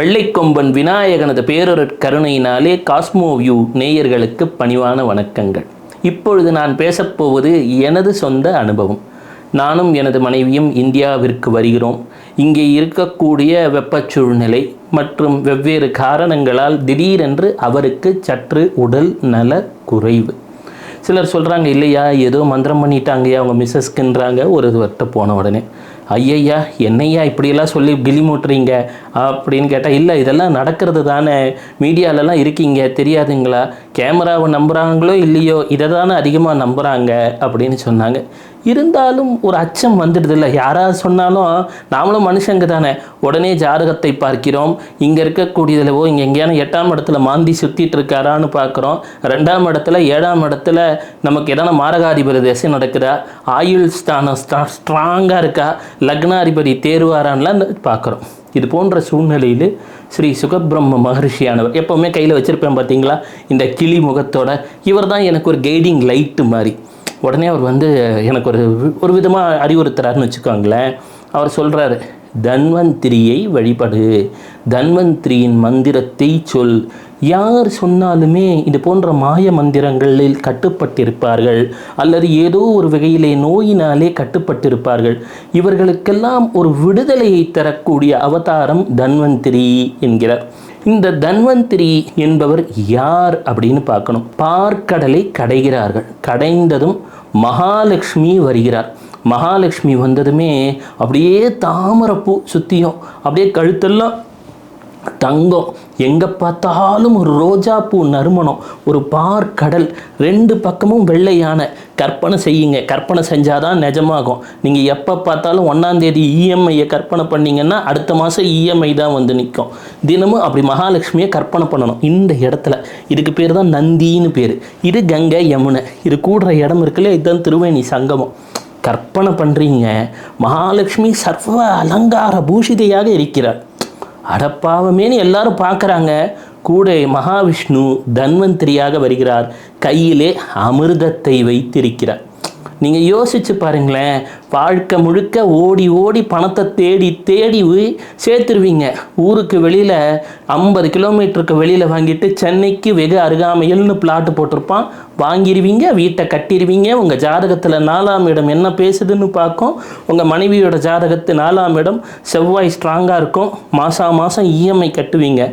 வெள்ளைக்கொம்பன் விநாயகனது பேரொரு கருணையினாலே Cosmo view நேயர்களுக்கு பணிவான வணக்கங்கள். இப்பொழுது நான் பேசப்போவது எனது சொந்த அனுபவம். நானும் எனது மனைவியும் இந்தியாவிற்கு வருகிறோம். இங்கே இருக்கக்கூடிய வெப்பச் சூழ்நிலை மற்றும் வெவ்வேறு காரணங்களால் திடீரென்று அவருக்கு சற்று உடல் நல குறைவு. சிலர் சொல்கிறாங்க இல்லையா ஏதோ மந்திரம் பண்ணிட்டாங்கய்யா அவங்க மிஸ்ஸஸ்க்குன்றாங்க ஒரு வட்ட போன உடனே. ஐயய்யா என்னையா இப்படியெல்லாம் சொல்லி கிளி மூட்டுறீங்க? அப்படின்னு கேட்டால் இல்லை இதெல்லாம் நடக்கிறது தானே? மீடியாலலாம் இருக்கீங்க தெரியாதுங்களா? கேமராவை நம்புகிறாங்களோ இல்லையோ? இதை தானே அதிகமாக நம்புகிறாங்க அப்படின்னு சொன்னாங்க. இருந்தாலும் ஒரு அச்சம் வந்துடுது இல்லை யாராவது சொன்னாலும் நாமளும் மனுஷங்க தானே. உடனே ஜாதகத்தை பார்க்கிறோம். இங்கே இருக்கக்கூடியதில் இங்கே எங்கேயான எட்டாம் இடத்துல மாந்தி சுற்றிட்டு இருக்காரான்னு பார்க்குறோம். ரெண்டாம் இடத்துல ஏழாம் இடத்துல நமக்கு எதனா மாரகாதிபதி திசை நடக்குதா? ஆயுள் ஸ்தானம் ஸ்ட்ராங்காக இருக்கா? லக்னாதிபதி தேர்வாரான்லாம் பார்க்குறோம். இது போன்ற சூழ்நிலையில் ஸ்ரீ சுகபிரம்ம மகர்ஷியானவர் எப்போவுமே கையில் வச்சுருப்பேன் பார்த்தீங்களா இந்த கிளி முகத்தோட. இவர் தான் எனக்கு ஒரு கைடிங் லைட்டு மாதிரி. உடனே அவர் வந்து எனக்கு ஒரு ஒரு விதமாக அறிவுறுத்துறாருன்னு வச்சுக்கோங்களேன். அவர் சொல்கிறாரு தன்வந்திரியை வழிபடு. தன்வந்திரியின் மந்திரத்தை சொல். யார் சொன்னாலுமே இது போன்ற மாய மந்திரங்களில் கட்டுப்பட்டிருப்பார்கள். அல்லது ஏதோ ஒரு வகையிலே நோயினாலே கட்டுப்பட்டிருப்பார்கள். இவர்களுக்கெல்லாம் ஒரு விடுதலையை தரக்கூடிய அவதாரம் தன்வந்திரி என்கிறார். இந்த தன்வந்திரி என்பவர் யார் அப்படின்னு பார்க்கணும். பார்க்கடலை கடைகிறார்கள். கடைந்ததும் மகாலட்சுமி வருகிறார். மகாலட்சுமி வந்ததுமே அப்படியே தாமரப்பூ சுற்றியும் அப்படியே கழுத்தெல்லாம் தங்கம். எங்கே பார்த்தாலும் ஒரு ரோஜாப்பூ நறுமணம் ஒரு பார்க்கடல் ரெண்டு பக்கமும் வெள்ளை யானை. கற்பனை செய்யுங்க. கற்பனை செஞ்சால் தான் நிஜமாகும். நீங்கள் எப்போ பார்த்தாலும் ஒன்றாந்தேதி இஎம்ஐயை கற்பனை பண்ணிங்கன்னா அடுத்த மாதம் இஎம்ஐ தான் வந்து நிற்கும் தினமும் அப்படி மகாலட்சுமியை கற்பனை பண்ணணும். இந்த இடத்துல. இதுக்கு பேர் தான் நந்தின்னு பேர். இது கங்கை யமுனை. இது கூடுற இடம் இருக்குல்ல இதுதான் திருவேணி சங்கமம். கற்பனை பண்ணுறீங்க மகாலட்சுமி சர்வ அலங்கார பூஷிதையாக இருக்கிறார் அடப்பாவமேன்னு எல்லாரும் பார்க்குறாங்க கூட மகாவிஷ்ணு தன்வந்திரியாக வருகிறார். கையிலே அமிர்தத்தை வைத்திருக்கிறார். நீங்கள் யோசிச்சு பாருங்களேன். வாழ்க்கை முழுக்க ஓடி ஓடி பணத்தை தேடி தேடி சேர்த்துருவீங்க. ஊருக்கு வெளியில் ஐம்பது கிலோமீட்டருக்கு வெளியில் வாங்கிட்டு சென்னைக்கு வெகு அருகாமையில்னு பிளாட்டு போட்டிருப்பான். வாங்கிடுவீங்க வீட்டை கட்டிடுவீங்க உங்கள் ஜாதகத்தில் நாலாம் இடம் என்ன பேசுதுன்னு பார்க்கும். உங்கள் மனைவியோட ஜாதகத்து நாலாம் இடம் செவ்வாய் ஸ்ட்ராங்காக இருக்கும். மாதம் மாதம் இஎம்ஐ கட்டுவீங்க.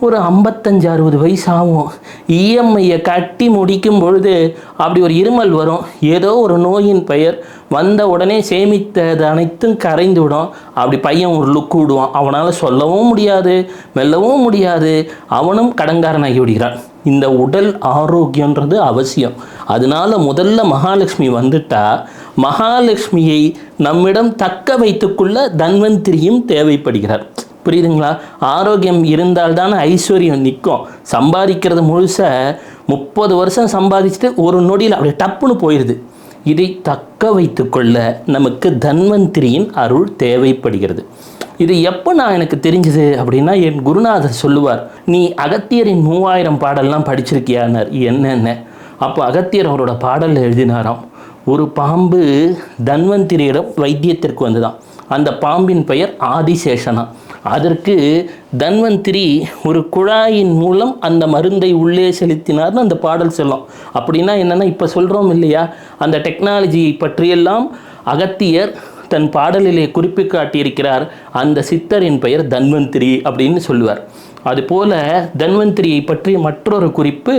ஒரு ஐம்பத்தஞ்சு அறுபது வயசு ஆகும் இஎம்ஐயை கட்டி முடிக்கும் பொழுது அப்படி ஒரு இருமல் வரும். ஏதோ ஒரு நோயின் பெயர் வந்த உடனே சேமித்தது அனைத்தும் கரைந்து விடும் அப்படி பையன் ஒரு லுக் விடுவான். அவனால் சொல்லவும் முடியாது மெல்லவும் முடியாது. அவனும் கடங்காரனாகி விடுகிறான். இந்த உடல் ஆரோக்கியன்றது அவசியம். அதனால முதல்ல மகாலட்சுமி வந்துட்டா மகாலட்சுமியை நம்மிடம் தக்க வைத்துக்கொள்ள தன்வந்திரியும் தேவைப்படுகிறார். புரியுதுங்களா? ஆரோக்கியம் இருந்தால்தான் ஐஸ்வர்யம் நிற்கும் சம்பாதிக்கிறது முழுசாக முப்பது வருஷம் சம்பாதிச்சுட்டு ஒரு நொடியில் அப்படியே டப்புன்னு போயிடுது இதை தக்க வைத்துக்கொள்ள நமக்கு தன்வந்திரியின் அருள் தேவைப்படுகிறது. இது எப்போ நான் எனக்கு தெரிஞ்சது அப்படின்னா என் குருநாதர் சொல்லுவார் நீ அகத்தியரின் மூவாயிரம் பாடல்லாம் படிச்சிருக்கியானார். என்னென்ன? அப்போ அகத்தியர் அவரோட பாடல் எழுதினாராம் ஒரு பாம்பு தன்வந்திரியிடம் வைத்தியத்திற்கு வந்துதான் அந்த பாம்பின் பெயர் ஆதிசேஷனா அதற்கு தன்வந்திரி ஒரு குழாயின் மூலம் அந்த மருந்தை உள்ளே செலுத்தினார்னு அந்த பாடல் சொல்லும். அப்படின்னா என்னென்னா இப்போ சொல்கிறோம் இல்லையா அந்த டெக்னாலஜியை பற்றியெல்லாம் அகத்தியர் தன் பாடலிலே குறிப்பு காட்டியிருக்கிறார். அந்த சித்தரின் பெயர் தன்வந்திரி அப்படின்னு சொல்லுவார். அதுபோல தன்வந்திரியை பற்றிய மற்றொரு குறிப்பு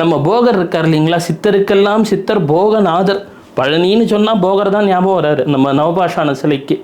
நம்ம போகர் இருக்கார் இல்லைங்களா சித்தருக்கெல்லாம் சித்தர் போகநாதர். பழனின்னு சொன்னால் போகர் தான் ஞாபகம் வராரு நம்ம நவபாஷான சிலைக்கு.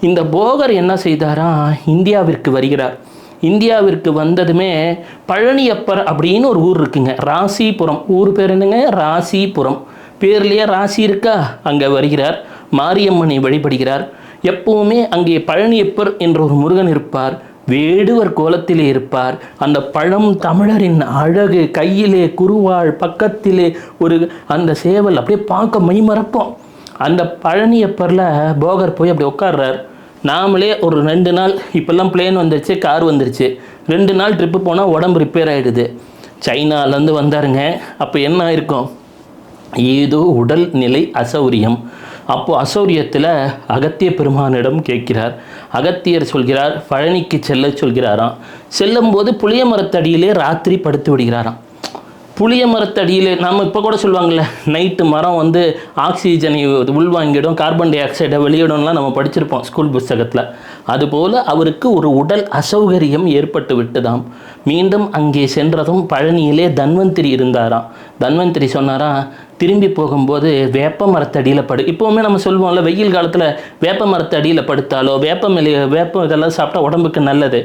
இந்த போகர் என்ன செய்தாரா? இந்தியாவிற்கு வருகிறார். இந்தியாவிற்கு வந்ததுமே பழனியப்பர் அப்படின்னு ஒரு ஊர் இருக்குங்க. ராசிபுரம். ஊர் பேர் என்னங்க? ராசிபுரம். பேர்லேயே ராசி இருக்கா? அங்கே வருகிறார். மாரியம்மனை வழிபடுகிறார். எப்பவுமே அங்கே பழனியப்பர் என்ற ஒரு முருகன் இருப்பார். வேடுவர் கோலத்திலே இருப்பார். அந்த பழம் தமிழரின் அழகு கையிலே குருவாள் பக்கத்திலே ஒரு அந்த சேவல் அப்படியே பார்க்க மைமறப்போம். அந்த பழனியப்பரில் போகர் போய் அப்படி உட்கார்றார். நாமளே ஒரு ரெண்டு நாள் இப்போல்லாம் பிளேன் வந்துருச்சு கார் வந்துருச்சு. ரெண்டு நாள் ட்ரிப்பு போனால் உடம்பு ரிப்பேர் ஆகிடுது சைனாலேருந்து வந்தாருங்க அப்போ என்ன ஆயிருக்கும்? ஏதோ உடல் நிலை அசௌரியம். அப்போது அசௌரியத்தில் அகத்திய பெருமானிடம் கேட்கிறார். அகத்தியர் சொல்கிறார் பழனிக்கு செல்ல சொல்கிறாராம். செல்லும்போது புளிய மரத்தடியிலே ராத்திரி படுத்து விடுகிறாராம். புளிய மரத்தடியில் நம்ம இப்போ கூட சொல்லுவாங்கள்ல நைட்டு மரம் வந்து ஆக்சிஜனை உள்வாங்கிடும் கார்பன் டை ஆக்சைடை வெளியிடும்லாம் நம்ம படிச்சிருப்போம் ஸ்கூல் புஸ்தகத்தில். அதுபோல் அவருக்கு ஒரு உடல் அசௌகரியம் ஏற்பட்டு விட்டதாம். மீண்டும் அங்கே சென்றதும் பழனியிலே தன்வந்திரி இருந்தாராம். தன்வந்திரி சொன்னாராம் திரும்பி போகும்போது வேப்ப மரத்தடியில் படு. இப்போவுமே நம்ம சொல்லுவோம்ல வெயில் காலத்தில் வேப்ப மரத்தடியில் படுத்தாலோ வேப்ப வேப்பம் இதெல்லாம் சாப்பிட்டா உடம்புக்கு நல்லது.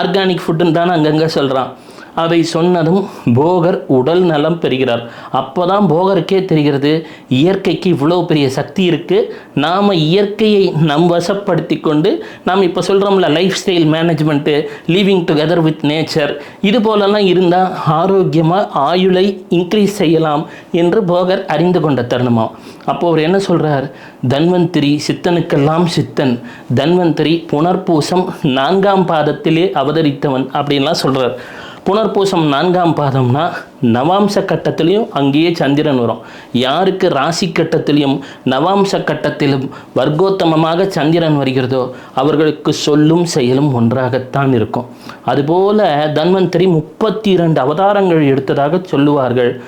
ஆர்கானிக் ஃபுட்டுன்னு தானே அங்கங்கே சொல்கிறான் அதை சொன்னதும் போகர் உடல் நலம் பெறுகிறார். அப்போ தான் போகருக்கே தெரிகிறது இயற்கைக்கு இவ்வளோ பெரிய சக்தி இருக்குது நாம் இயற்கையை நம் வசப்படுத்தி கொண்டு நாம் இப்போ சொல்கிறோம்ல lifestyle management living together with nature இது போலலாம் இருந்தால் ஆரோக்கியமாக ஆயுளை இன்க்ரீஸ் செய்யலாம் என்று போகர் அறிந்து கொண்ட தருணமாம் அப்போ அவர் என்ன சொல்கிறார் தன்வந்திரி சித்தனுக்கெல்லாம் சித்தன். தன்வந்திரி புனர்பூசம் நான்காம் பாதத்திலே அவதரித்தவன் அப்படின்லாம் சொல்கிறார் புனர்பூசம் நான்காம் பாதம்னா நவாம்ச கட்டத்திலையும் அங்கேயே சந்திரன் வரும். யாருக்கு ராசி கட்டத்திலையும் நவாம்ச கட்டத்திலும் வர்க்கோத்தமமாக சந்திரன் வருகிறதோ அவர்களுக்கு சொல்லும் செயலும் ஒன்றாகத்தான் இருக்கும். அதுபோல தன்வந்தரி முப்பத்தி இரண்டு அவதாரங்கள் எடுத்ததாக சொல்லுவார்கள்.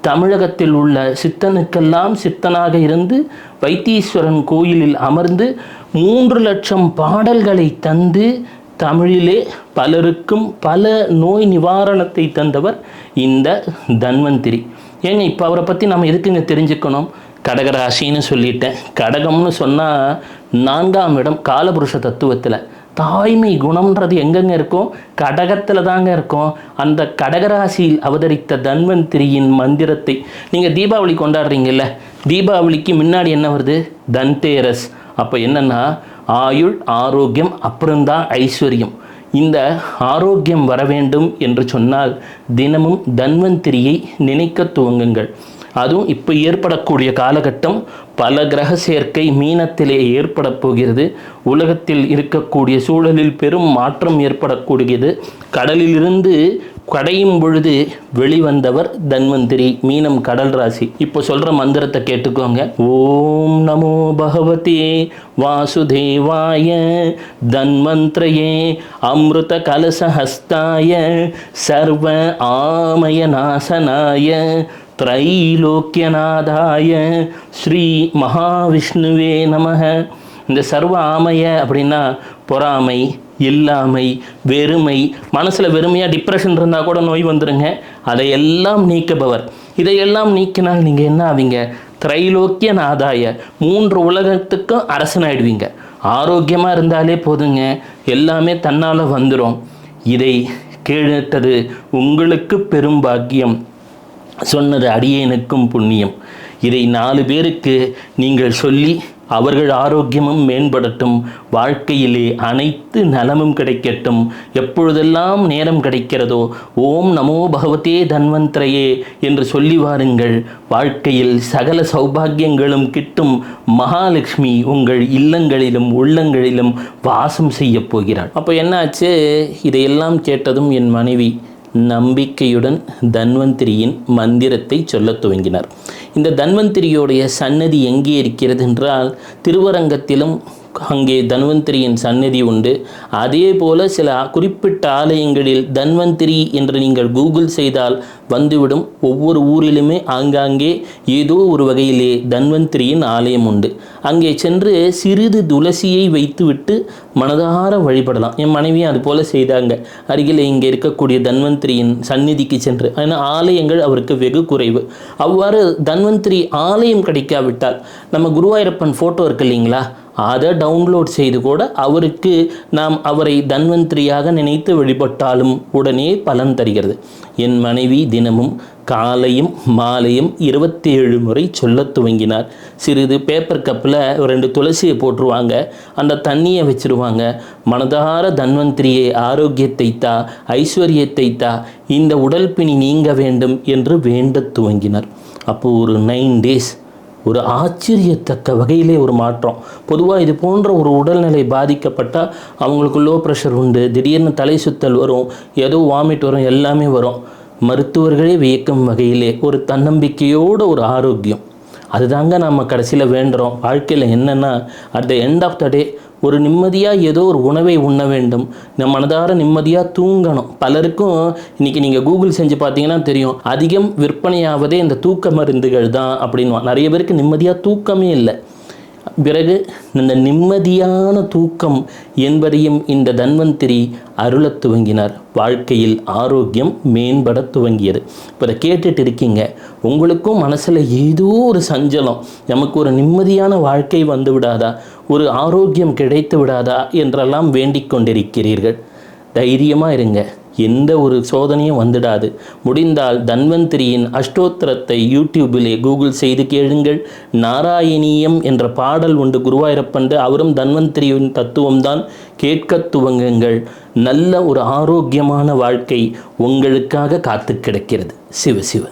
தமிழகத்தில் உள்ள சித்தனுக்கெல்லாம் சித்தனாக இருந்து வைத்தீஸ்வரன் கோயிலில் அமர்ந்து மூன்று லட்சம் பாடல்களை தந்து தமிழிலே பலருக்கும் பல நோய் நிவாரணத்தை தந்தவர் இந்த தன்வந்திரி. ஏங்க இப்போ அவரை பற்றி நம்ம எதுக்குங்க தெரிஞ்சுக்கணும்? கடகராசின்னு சொல்லிட்டேன். கடகம்னு சொன்னால் நான்காம் இடம் காலபுருஷ தத்துவத்தில். தாய்மை குணம்ன்றது எங்கெங்க இருக்கும்? கடகத்தில் தாங்க இருக்கும். அந்த கடகராசியில் அவதரித்த தன்வந்திரியின் மந்திரத்தை நீங்கள் தீபாவளி கொண்டாடுறீங்கல்ல தீபாவளிக்கு முன்னாடி என்ன வருது? தன்தேரஸ். அப்போ என்னென்னா ஆயுள் ஆரோக்கியம் அப்புறம்தான் ஐஸ்வர்யம். இந்த ஆரோக்கியம் வர வேண்டும் என்று சொன்னால் தினமும் தன்வந்திரியை நினைக்க துவங்குங்கள். அதுவும் இப்போ ஏற்படக்கூடிய காலகட்டம் பல கிரக சேர்க்கை மீனத்திலே ஏற்பட போகிறது. உலகத்தில் இருக்கக்கூடிய சூழலில் பெரும் மாற்றம் ஏற்படக்கூடியது. கடலிலிருந்து கடையும் பொழுது வெளிவந்தவர் தன்வந்திரி மீனம் கடல் ராசி. இப்போ சொல்கிற மந்திரத்தை கேட்டுக்கோங்க. ஓம் நமோ பகவதே வாசுதேவாய தன்வந்திரயே அமிர்த கலசஹஸ்தாய சர்வ ஆமய நாசனாய திரைலோக்கியநாதாய ஸ்ரீ மகாவிஷ்ணுவே நமக. இந்த சர்வ ஆமைய அப்படின்னா பொறாமை இல்லாமை வெறுமை மனசில் வெறுமையாக டிப்ரெஷன் இருந்தால் கூட நோய் வந்துடுங்க அதையெல்லாம் நீக்குபவர். இதையெல்லாம் நீக்கினால் நீங்கள் என்ன ஆவீங்க? திரைலோக்கிய நாதாய மூன்று உலகத்துக்கும் அரசனாயிடுவீங்க. ஆரோக்கியமாக இருந்தாலே போதுங்க. எல்லாமே தன்னால் வந்துடும் இதை கேட்டது உங்களுக்கு பெரும் பாக்கியம். சொன்னது அடியேனுக்கும் புண்ணியம். இதை நாலு பேருக்கு நீங்கள் சொல்லி அவர்கள் ஆரோக்கியமும் மேம்படட்டும் வாழ்க்கையிலே அனைத்து நலமும் கிடைக்கட்டும். எப்பொழுதெல்லாம் நேரம் கிடைக்கிறதோ ஓம் நமோ பகவதே தன்வந்திரையே என்று சொல்லி வாருங்கள். வாழ்க்கையில் சகல சௌபாகியங்களும் கிட்டும் மகாலட்சுமி உங்கள் இல்லங்களிலும் உள்ளங்களிலும் வாசம் செய்ய போகிறாள். அப்போ என்னாச்சு? இதையெல்லாம் கேட்டதும் என் மனைவி நம்பிக்கையுடன் தன்வந்திரியின் மந்திரத்தை சொல்லத் துவங்கினார். இந்த தன்வந்திரியோடைய சன்னதி எங்கே இருக்கிறது என்றால் திருவரங்கத்திலும் அங்கே தன்வந்திரியின் சன்னதி உண்டு. அதே போல சில குறிப்பிட்ட ஆலயங்களில் தன்வந்திரி என்று நீங்கள் கூகுள் செய்தால் வந்துவிடும். ஒவ்வொரு ஊரிலுமே ஆங்காங்கே ஏதோ ஒரு வகையிலே தன்வந்திரியின் ஆலயம் உண்டு. அங்கே சென்று சிறிது துளசியை வைத்துவிட்டு மனதார வழிபடலாம். என் மனைவியும் அது போல செய்தாங்க. அருகில் இங்கே இருக்கக்கூடிய தன்வந்திரியின் சந்நிதிக்கு சென்று. ஏன்னா ஆலயங்கள் அவருக்கு வெகு குறைவு. அவ்வாறு தன்வந்திரி ஆலயம் கிடைக்காவிட்டால் நம்ம குருவாயிரப்பன் ஃபோட்டோ இருக்கு இல்லைங்களா? அதை டவுன்லோட் செய்து கூட அவருக்கு நாம் அவரை தன்வந்திரியாக நினைத்து வழிபட்டாலும் உடனே பலன் தருகிறது. என் மனைவி தினமும் காலையும் மாலையும் இருபத்தி ஏழு முறை சொல்லத் துவங்கினார். சிறிது பேப்பர் கப்பில் ரெண்டு துளசியை போட்டுருவாங்க. அந்த தண்ணியை வச்சுருவாங்க. மனதார தன்வந்திரியை ஆரோக்கியத்தை தா ஐஸ்வர்யத்தை தா இந்த உடல் பிணி நீங்க வேண்டும் என்று வேண்ட துவங்கினார். அப்போது ஒரு நைன் டேஸ் ஒரு ஆச்சரியத்தக்க வகையிலே ஒரு மாற்றம். பொதுவாக இது போன்ற ஒரு உடல்நிலை பாதிக்கப்பட்டால் அவங்களுக்கு லோ ப்ரெஷர் உண்டு திடீர்னு தலை சுத்தல் வரும் ஏதோ வாமிட் வரும் எல்லாமே வரும். மருத்துவர்களே வியக்கும் வகையிலே ஒரு தன்னம்பிக்கையோட ஒரு ஆரோக்கியம். அதுதாங்க நம்ம கடைசியில் வேண்டுறோம். வாழ்க்கையில் என்னென்னா at the end of the day ஒரு நிம்மதியாக ஏதோ ஒரு உணவை உண்ண வேண்டும். நம்ம மனதார நிம்மதியாக தூங்கணும். பலருக்கும் இன்றைக்கி நீங்கள் கூகுள் செஞ்சு பார்த்தீங்கன்னா தெரியும். அதிகம் விற்பனையாவதே இந்த தூக்க மருந்துகள் தான் அப்படின்னு நிறைய பேருக்கு நிம்மதியாக தூக்கமே இல்லை. பிறகு இந்த நிம்மதியான தூக்கம் என்பதையும் இந்த தன்வந்திரி அருளத் துவங்கினார். வாழ்க்கையில் ஆரோக்கியம் மேம்பட துவங்கியது. இப்போ அதை கேட்டுட்டு இருக்கீங்க. உங்களுக்கும் மனசில் ஏதோ ஒரு சஞ்சலம். நமக்கு ஒரு நிம்மதியான வாழ்க்கை வந்து விடாதா? ஒரு ஆரோக்கியம் கிடைத்து விடாதா? என்றெல்லாம் வேண்டிக் கொண்டிருக்கிறீர்கள். தைரியமாக இருங்க. எந்த ஒரு சோதனையும் வந்துடாது. முடிந்தால் தன்வந்திரியின் அஷ்டோத்திரத்தை யூடியூபிலே கூகுள் செய்து கேளுங்கள். நாராயணியம் என்ற பாடல் உண்டு குருவாயிரப்பண்டு அவரும் தன்வந்திரியின் தத்துவம்தான். கேட்க துவங்குங்கள். நல்ல ஒரு ஆரோக்கியமான வாழ்க்கை உங்களுக்காக காத்து கிடக்கிறது. சிவ சிவ